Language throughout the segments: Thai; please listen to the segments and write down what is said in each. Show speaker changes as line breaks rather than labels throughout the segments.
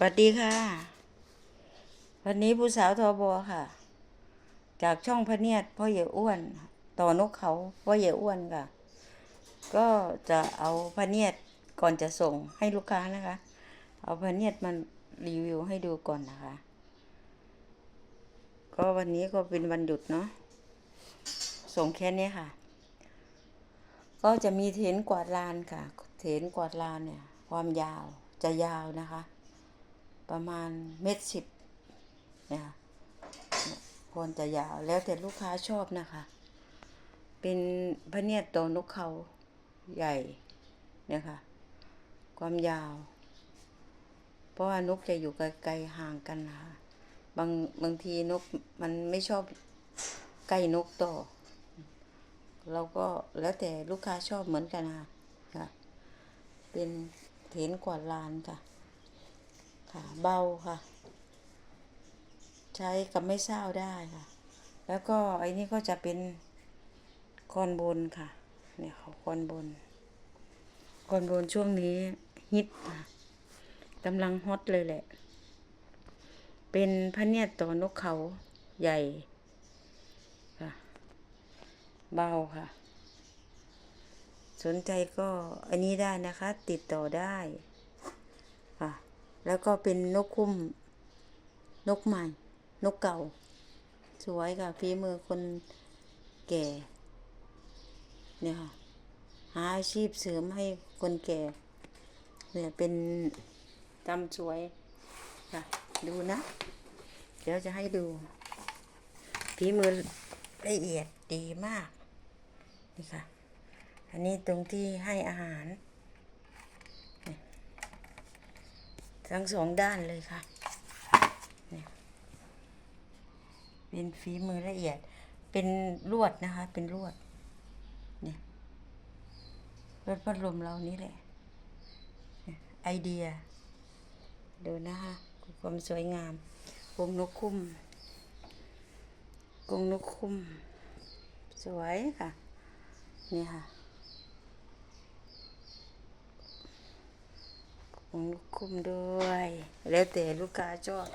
สวัสดีค่ะ วันนี้ผู้สาวทอบอค่ะ จากช่องพะเนียดพ่อใหญ่อ้วน ต่อนกเขาพ่อใหญ่อ้วนค่ะ ก็จะเอาพะเนียดก่อนจะส่งให้ลูกค้านะคะ เอาพะเนียดมารีวิวให้ดูก่อนนะคะ ก็วันนี้ก็เป็นวันหยุดเนาะส่งแค่นี้ค่ะ ก็จะมีเถนกวาดลานค่ะ เถนกวาดลานเนี่ย ความยาวจะยาวนะคะ ประมาณเม็ดสิบเนี่ยค่ะควรจะยาวแล้วแต่ลูกค้าชอบนะคะ เป็นพระเนียดโตนกเขาใหญ่เนี่ยค่ะความยาว เพราะว่านกจะอยู่ไกลๆห่างกันนะคะบางบางทีนกมันไม่ชอบใกล้นกต่อ เราก็แล้วแต่ลูกค้าชอบเหมือนกันนะคะค่ะ เป็นเถนกวาดลานค่ะ ค่ะ เบาค่ะ ใช้กับไม่เศร้าได้ค่ะ แล้วก็ไอ้นี่ก็จะเป็นคอนบนค่ะ เนี่ยเขาคอนบนคอนบนช่วงนี้ฮิตค่ะกำลังฮอตเลยแหละ เป็นพระเนียดตัวนกเขาใหญ่ค่ะ เบาค่ะ สนใจก็อันนี้ได้นะคะ ติดต่อได้ค่ะ แล้วก็เป็นนกคุ้ม นกใหม่ นกเก่า สวยค่ะฝีมือคนแก่ เนี่ยค่ะ หาอาชีพเสริมให้คนแก่ เนี่ยเป็นจำสวยค่ะ ดูนะ เดี๋ยวจะให้ดูฝีมือละเอียดดีมาก นี่ค่ะ อันนี้ตรงที่ให้อาหารนี่ ทั้งสองด้านเลยค่ะเป็นฝีมือละเอียด เป็นลวดนะคะ เป็นลวด เนี่ลวดพัดลมเรานี่แหละ ไอเดีย ดูนะคะความสวยงามกงนกคุ้มกงนกคุ้ม สวยค่ะ นี่ค่ะ ของลูกคุ้มด้วย แล้วแต่ลูกค้าชอบ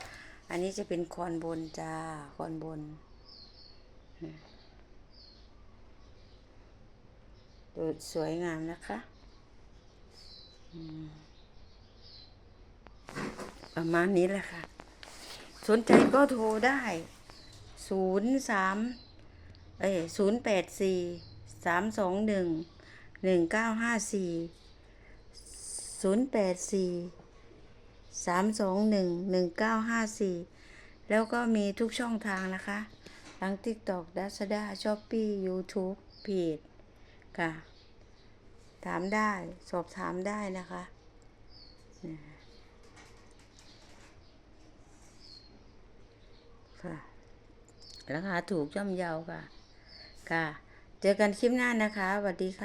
อันนี้จะเป็นคอนบนจ้าคอนบน ดูสวยงามนะคะประมาณนี้แหละค่ะ สนใจก็โทรได้ศูนย์สามเอ้ยศูนย์แปดสี่สามสองหนึ่งหนึ่งเก้าห้าสี่ ศูนย์แปดสี่สามสองหนึ่งหนึ่งเก้าห้าสี่แล้วก็มีทุกช่องทางนะคะทั้ง TikTok d a z a d a Shopee YouTube เพจค่ะ ถามได้สอบถามได้นะคะค่ะราคาถูกย่อมเยาค่ะ ค่ะ เจอกันคลิปหน้านะคะสวัสดีค่ะ